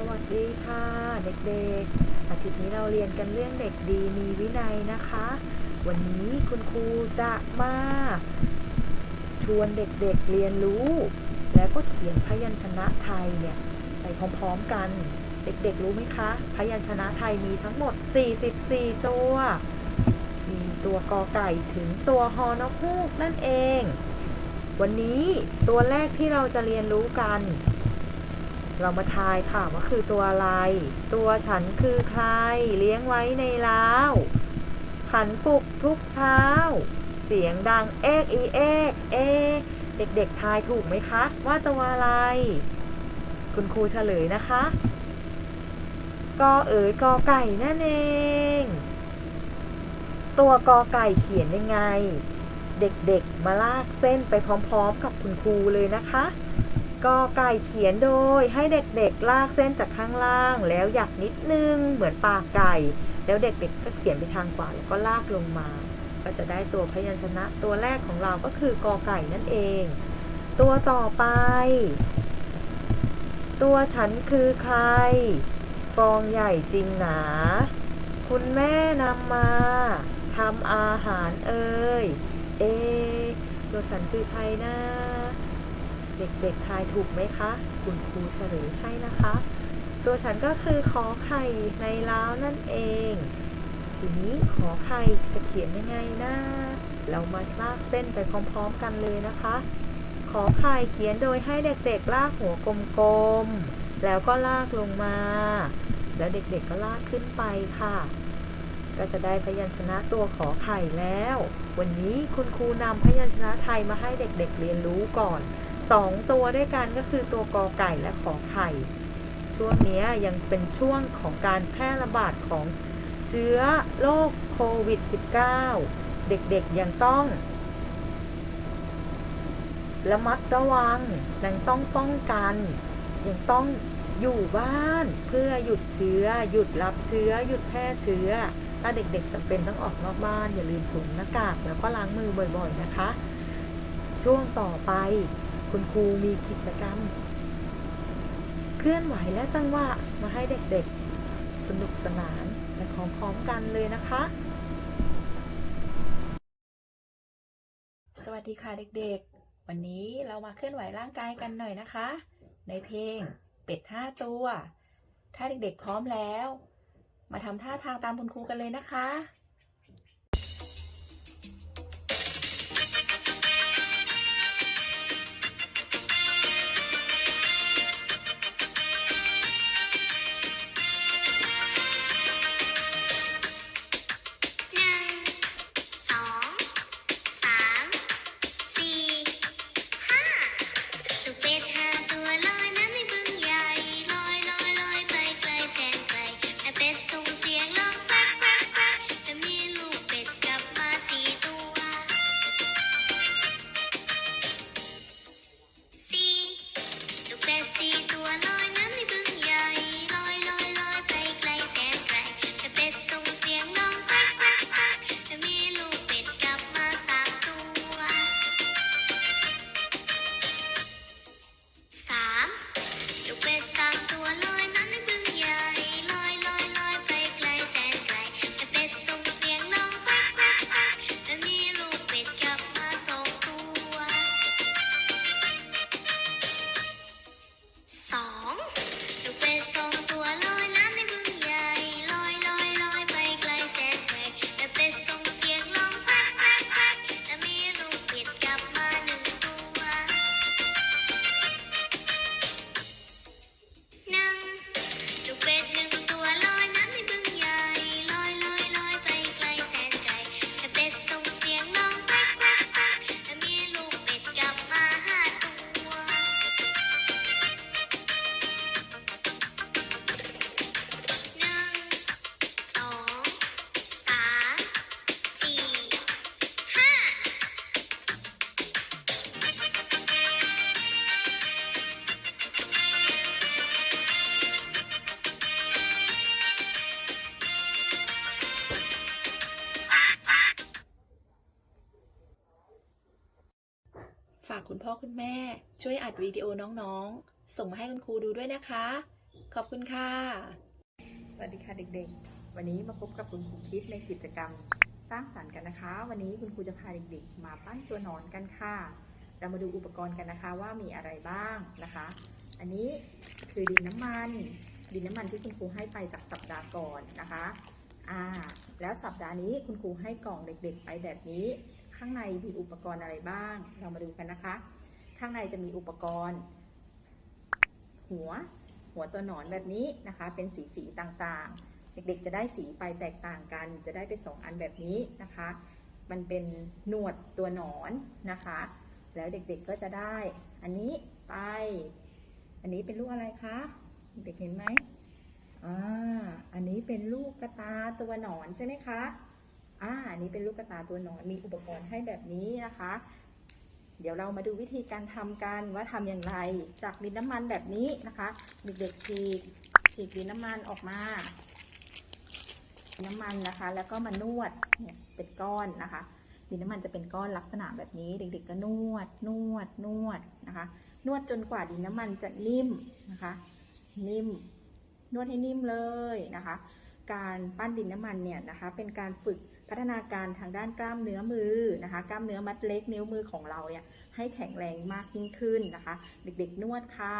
สวัสดีค่ะ เด็กๆ อาทิตย์นี้เราเรียนกันเรื่องเด็กดีมีวินัยนะคะ วันนี้คุณครูจะมาชวนเด็กๆเรียนรู้ แล้วก็เขียนพยัญชนะไทยเนี่ยไปพร้อมๆกัน เด็กๆรู้ไหมคะ พยัญชนะไทยมีทั้งหมด 44 ตัว มีตัวกอไก่ถึงตัวฮอนกฮูกนั่นเอง วันนี้ตัวแรกที่เราจะเรียนรู้กัน เรามาทายค่ะว่าคือตัวอะไร ตัวฉันคือใคร เลี้ยงไว้ในเล้าขันปลุกทุกเช้า เสียงดังเอกอีเอกเอกเด็กๆทายถูกไหมคะ ว่าตัวอะไร คุณครูเฉลยนะคะกอเอ๋ยกอไก่นั่นเอง ตัวกอไก่เขียนยังไง เด็กๆมาลากเส้นไปพร้อมๆกับคุณครูเลยนะคะ กอไก่เขียนโดยให้เด็กๆลากเส้นจากข้างล่าง แล้วหยักนิดนึงเหมือนปากไก่ แล้วเด็กๆก็เขียนไปทางขวาแล้วก็ลากลงมา ก็จะได้ตัวพยัญชนะตัวแรกของเราก็คือกอไก่นั่นเอง ตัวต่อไป ตัวฉันคือใคร ฟองใหญ่จริงหนา คุณแม่นำมาทำอาหารเอ่ยเอตัวฉันคือใครนะ เด็กๆทายถูกไหมคะ คุณครูเฉลยให้นะคะ ตัวฉันก็คือขอไข่ในล้าวนั่นเอง ทีนี้ขอไข่จะเขียนยังไงนะเรามาลากเส้นไปพร้อมๆกันเลยนะคะ ขอไข่เขียนโดยให้เด็กๆลากหัวกลมๆ แล้วก็ลากลงมา แล้วเด็กๆก็ลากขึ้นไปค่ะ ก็จะได้พยัญชนะตัวขอไข่แล้ว วันนี้คุณครูนำพยัญชนะไทยมาให้เด็กๆเรียนรู้ก่อน สองตัวด้วยกันก็คือตัวกอไก่และขอไข่ ช่วงนี้ยังเป็นช่วงของการแพร่ระบาดของเชื้อโรคโควิด -19 เด็กๆยังต้องระมัดระวังยังต้องป้องกัน ยังต้องอยู่บ้านเพื่อหยุดเชื้อ หยุดรับเชื้อ หยุดแพร่เชื้อ ถ้าเด็กๆจำเป็นต้องออกนอกบ้าน อย่าลืมสวมหน้ากากแล้วก็ล้างมือบ่อยๆนะคะ ช่วงต่อไป คุณครูมีกิจกรรม เคลื่อนไหวและจังหวะมาให้เด็กๆ สนุกสนานและพร้อมๆกันเลยนะคะ สวัสดีค่ะเด็กๆ วันนี้เรามาเคลื่อนไหวร่างกายกันหน่อยนะคะ ในเพลงเป็ด 5 ตัว ถ้าเด็กๆพร้อมแล้ว มาทำท่าทางตามคุณครูกันเลยนะคะ พ่อคุณแม่ ช่วยอัดวิดีโอน้องๆ ส่งมาให้คุณครูดูด้วยนะคะ ขอบคุณค่ะ สวัสดีค่ะเด็กๆ วันนี้มาพบกับคุณครูคิดในกิจกรรม สร้างสรรค์กันนะคะ วันนี้คุณครูจะพาเด็กๆ มาปั้นตัวนอนกันค่ะ เรามาดูอุปกรณ์กันนะคะว่ามีอะไรบ้างนะคะ อันนี้คือดินน้ำมัน ดินน้ำมันที่คุณครูให้ไปจากสัปดาห์ก่อนนะคะอ่าแล้วสัปดาห์นี้คุณครูให้กล่องเด็ก ๆ ไปแบบนี้ ข้างในมีอุปกรณ์อะไรบ้าง เรามาดูกันนะคะ ข้างในจะมีอุปกรณ์ หัว หัวตัวหนอนแบบนี้นะคะ เป็นสีสีต่างๆ เด็กๆจะได้สีไปแตกต่างกัน จะได้ไปสองอันแบบนี้นะคะ มันเป็นหนวดตัวหนอนนะคะ แล้วเด็กๆก็จะได้ อันนี้ไป อันนี้เป็นลูกอะไรคะ เด็กเห็นไหมอ่า อันนี้เป็นลูกกระตาตัวหนอนใช่ไหมคะ อ่าอันนี้เป็นลูกกระตาตัวหนอนมีอุปกรณ์ให้แบบนี้นะคะ เดี๋ยวเรามาดูวิธีการทำกันว่าทำอย่างไร จากดินน้ำมันแบบนี้นะคะ เด็กๆฉีกฉีกดินน้ำมันออกมานน้ำมันนะคะ แล้วก็มานวดเนี่ยเป็นก้อนนะคะดินน้ำมันจะเป็นก้อนลักษณะแบบนี้ เด็กๆก็นวด นวด นวดนะคะ นวดจนกว่าดินน้ำมันจะนิ่มนะคะ นิ่ม นวดให้นิ่มเลยนะคะ การปั้นดินน้ำมันเนี่ยนะคะ เป็นการฝึก พัฒนาการทางด้านกล้ามเนื้อมือนะคะ กล้ามเนื้อมัดเล็กนิ้วมือของเราเนี่ยให้แข็งแรงมากยิ่งขึ้นนะคะ เด็กๆนวดค่ะ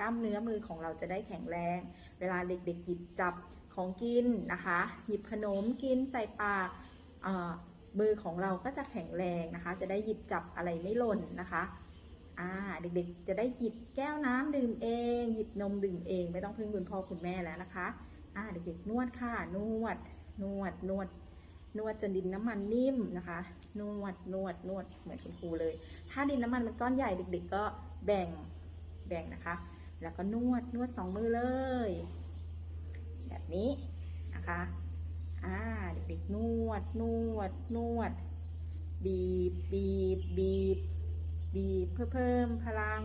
กล้ามเนื้อมือของเราจะได้แข็งแรง เวลาเด็กๆหยิบจับของกินนะคะ หยิบขนมกินใส่ปากเอ่อมือของเราก็จะแข็งแรงนะคะ จะได้หยิบจับอะไรไม่หล่นนะคะอ่าเด็กๆ จะได้หยิบแก้วน้ำดื่มเอง หยิบนมดื่มเอง ไม่ต้องพึ่งคุณพ่อคุณแม่แล้วนะคะอ่าเด็กๆ นวดค่ะ นวด นวด นวด นวดจนดินน้ำมันนิ่มนะคะ นวดนวดนวดเหมือนคุณครูเลย ถ้าดินน้ำมันมันก้อนใหญ่เด็กๆก็แบ่งแบ่งนะคะ แล้วก็นวดนวดสองมือเลย แบบนี้นะคะอ่าเด็กๆนวดนวดนวด บีบบีบบีบบีบเพื่อเพิ่มพลัง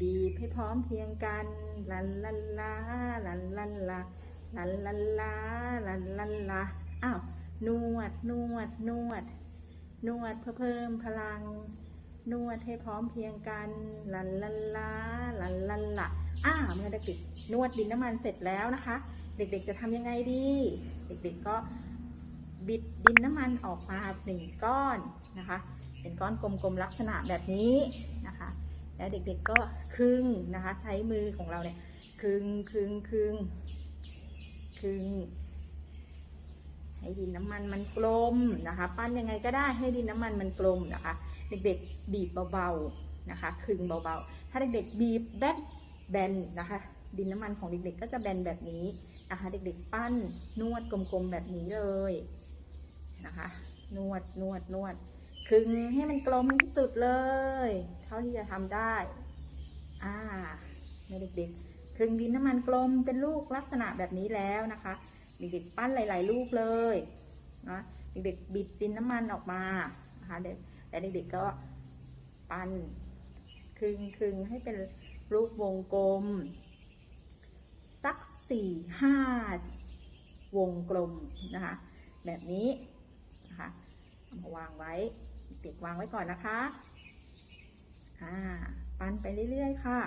บีบให้พร้อมเพียงกันลันลันลาลันลันลาลันลันลาลันลันลาอ้าว นวด นวด นวด นวดเพื่อเพิ่มพลัง นวดให้พร้อมเพียงกันลันลันลาลันลันละอ่าเมื่อเด็กๆนวดดินน้ำมันเสร็จแล้วนะคะ เด็กๆจะทำยังไงดี เด็กๆก็บิดดินน้ำมันออกมาหนึ่งก้อนนะคะ เป็นก้อนกลมๆลักษณะแบบนี้นะคะ แล้วเด็กๆก็ครึ่งนะคะ ใช้มือของเราเนี่ยครึ่งครึ่งครึ่งครึ่ง ให้ดินน้ำมันมันกลมนะคะ ปั้นยังไงก็ได้ให้ดินน้ำมันมันกลมนะคะ เด็กๆบีบเบาๆนะคะคึงเบาๆ ถ้าเด็กๆบีบแบนแบนนะคะ ดินน้ำมันของเด็กๆ ก็จะแบนแบบนี้นะคะ เด็กๆ ปั้นนวดกลมๆแบบนี้เลยนะคะ นวดนวดนวดคึงให้มันกลมที่สุดเลย เท่าที่จะทำได้อ่าในเด็กๆคึงดินน้ำมันกลมเป็นลูกลักษณะแบบนี้แล้วนะคะ เด็กๆปั้นหลาย ๆ ลูกเลยนะเด็กๆบิดดินน้ำมันออกมานะคะแต่เด็กๆก็ปั้นคลึงคลึงให้เป็นรูปวงกลม สักสี่ห้าวงกลมนะคะ แบบนี้นะคะมาวางไว้เด็กวางไว้ก่อนนะคะอ่าปั้นไปเรื่อยๆค่ะ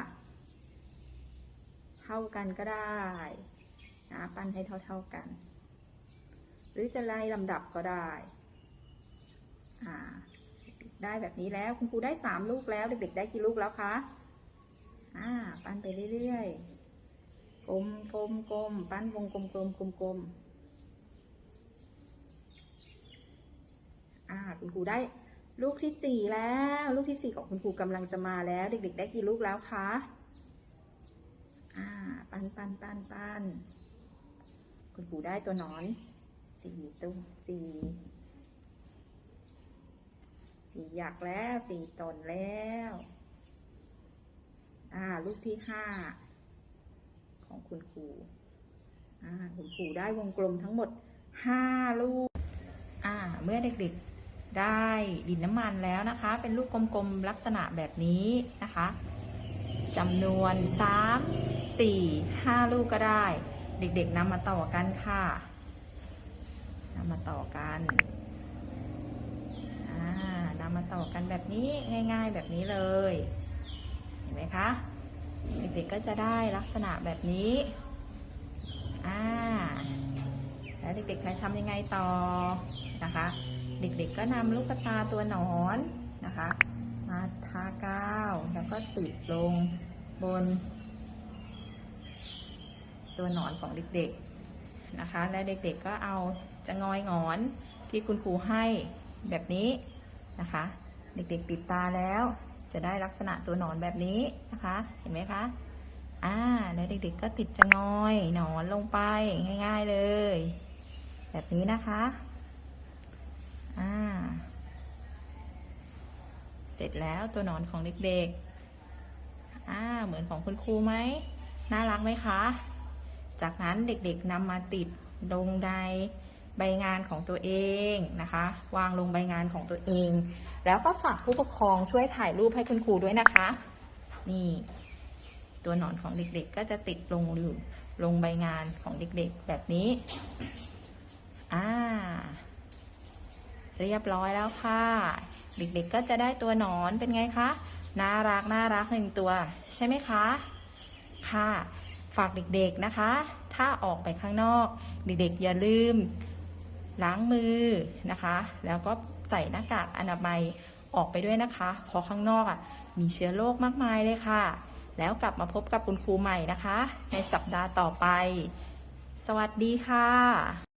เท่ากันก็ได้ นะปั้นให้เท่า ๆกัน หรือจะไล่ลำดับก็ได้ได้แบบนี้แล้วคุณครูได้สามลูกแล้วเด็กๆได้กี่ลูกแล้วคะอ่าปั้นไปเรื่อยๆกลมกลมกลมปั้นวงกลมกลมกลมกลมอ่าคุณครูได้ลูกที่สี่แล้ว ลูกที่สี่ของคุณครูกำลังจะมาแล้ว เด็กๆ ได้กี่ลูกแล้วคะอ่า ปั้นปั้นปั้นปั้น คุณครูได้ตัวหนอนสี่ตัวสี่สี่หยักแล้วสี่ตนแล้ว อ่า ลูกที่ห้าของคุณครูอ่าคุณครูได้วงกลมทั้งหมดห้าลูก อ่า เมื่อเด็กๆได้ดินน้ำมันแล้วนะคะ เป็นลูกกลมๆลักษณะแบบนี้นะคะจำนวนสามสี่ห้าลูกก็ได้ เด็กๆนำมาต่อกันค่ะนำมาต่อกันอ่านำมาต่อกันแบบนี้ง่าย ๆ แบบนี้เลย เห็นไหมคะ เด็กๆก็จะได้ลักษณะแบบนี้อ่าแล้วเด็กๆใครทำยังไงต่อนะคะ เด็กๆก็นำลูกตาตัวหนอนนะคะ มาทากาวแล้วก็ติดลงบน ตัวหนอนของเด็กๆนะคะ และเด็กๆก็เอาจะงอยงอนที่คุณครูให้แบบนี้นะคะ เด็กๆติดตาแล้ว จะได้ลักษณะตัวหนอนแบบนี้นะคะ เห็นไหมคะอ่าแล้วเด็กๆก็ติดจะงอยหนอนลงไปง่าย ๆเลย แบบนี้นะคะอ่าเสร็จแล้วตัวหนอนของเด็กๆอ่าเหมือนของคุณครูไหมน่ารักไหมคะ จากนั้นเด็กๆนำมาติดลงในใบงานของตัวเองนะคะ วางลงใบงานของตัวเอง แล้วก็ฝากผู้ปกครองช่วยถ่ายรูปให้คุณครูด้วยนะคะ นี่ ตัวหนอนของเด็กๆ ก็จะติดลงอยู่ลงใบงานของเด็กๆ แบบนี้อ่าเรียบร้อยแล้วค่ะ เด็กๆก็จะได้ตัวหนอนเป็นไงคะ น่ารักน่ารักหนึ่งตัว ใช่ไหมคะ ค่ะ ฝากเด็กๆนะคะ ถ้าออกไปข้างนอก เด็กๆอย่าลืม ล้างมือนะคะ แล้วก็ใส่หน้ากากอนามัยออกไปด้วยนะคะ เพราะข้างนอกอะมีเชื้อโรคมากมายเลยค่ะ แล้วกลับมาพบกับคุณครูใหม่นะคะ ในสัปดาห์ต่อไป สวัสดีค่ะ